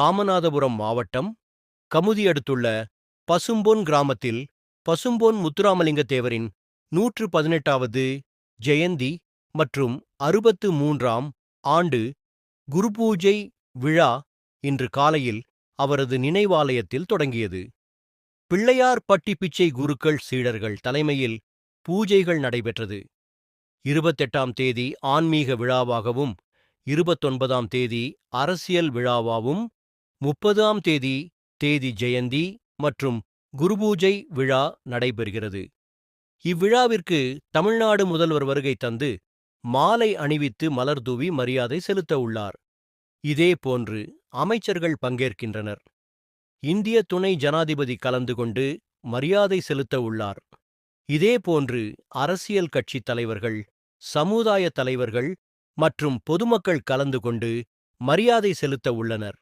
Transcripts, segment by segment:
ராமநாதபுரம் மாவட்டம் கமுதி அடுத்துள்ள பசும்பொன் கிராமத்தில் பசும்பொன் முத்துராமலிங்க தேவரின் நூற்று பதினெட்டாவது ஜெயந்தி மற்றும் அறுபத்து மூன்றாம் ஆண்டு குருபூஜை விழா இன்று காலையில் அவரது நினைவாலயத்தில் தொடங்கியது. பிள்ளையார் பட்டி பிச்சை குருக்கள் சீடர்கள் தலைமையில் பூஜைகள் நடைபெற்றது. இருபத்தெட்டாம் தேதி ஆன்மீக விழாவாகவும் இருபத்தொன்பதாம் தேதி அரசியல் விழாவாகவும் முப்பதாம் தேதி தேதி ஜெயந்தி மற்றும் குருபூஜை விழா நடைபெறுகிறது. இவ்விழாவிற்கு தமிழ்நாடு முதல்வர் வருகை தந்து மாலை அணிவித்து மலர்தூவி மரியாதை செலுத்த உள்ளார். இதேபோன்று அமைச்சர்கள் பங்கேற்கின்றனர். இந்திய துணை ஜனாதிபதி கலந்து கொண்டு மரியாதை செலுத்த உள்ளார். இதேபோன்று அரசியல் கட்சித் தலைவர்கள் சமுதாய தலைவர்கள் மற்றும் பொதுமக்கள் கலந்து கொண்டு மரியாதை செலுத்த உள்ளனர்.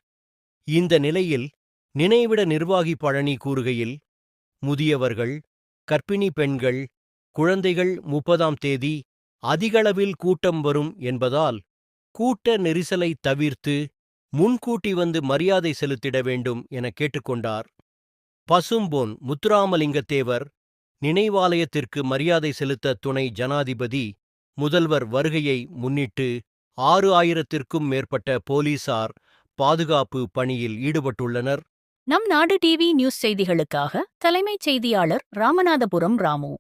இந்த நிலையில் நினைவிட நிர்வாகி பழனி கூறுகையில் முதியவர்கள் கர்ப்பிணி பெண்கள் குழந்தைகள் முப்பதாம் தேதி அதிகளவில் கூட்டம் வரும் என்பதால் கூட்ட நெரிசலை தவிர்த்து முன்கூட்டி வந்து மரியாதை செலுத்திட வேண்டும் என கேட்டுக்கொண்டார். பசும்பொன் முத்துராமலிங்கத்தேவர் நினைவாலயத்திற்கு மரியாதை செலுத்த துணை ஜனாதிபதி முதல்வர் வருகையை முன்னிட்டு ஆறு ஆயிரத்திற்கும் மேற்பட்ட போலீசார் பாதுகாப்பு பணியில் ஈடுபட்டுள்ளனர். நம் நாடு டிவி நியூஸ் செய்திகளுக்காக தலைமைச் செய்தியாளர் ராமநாதபுரம் ராமு.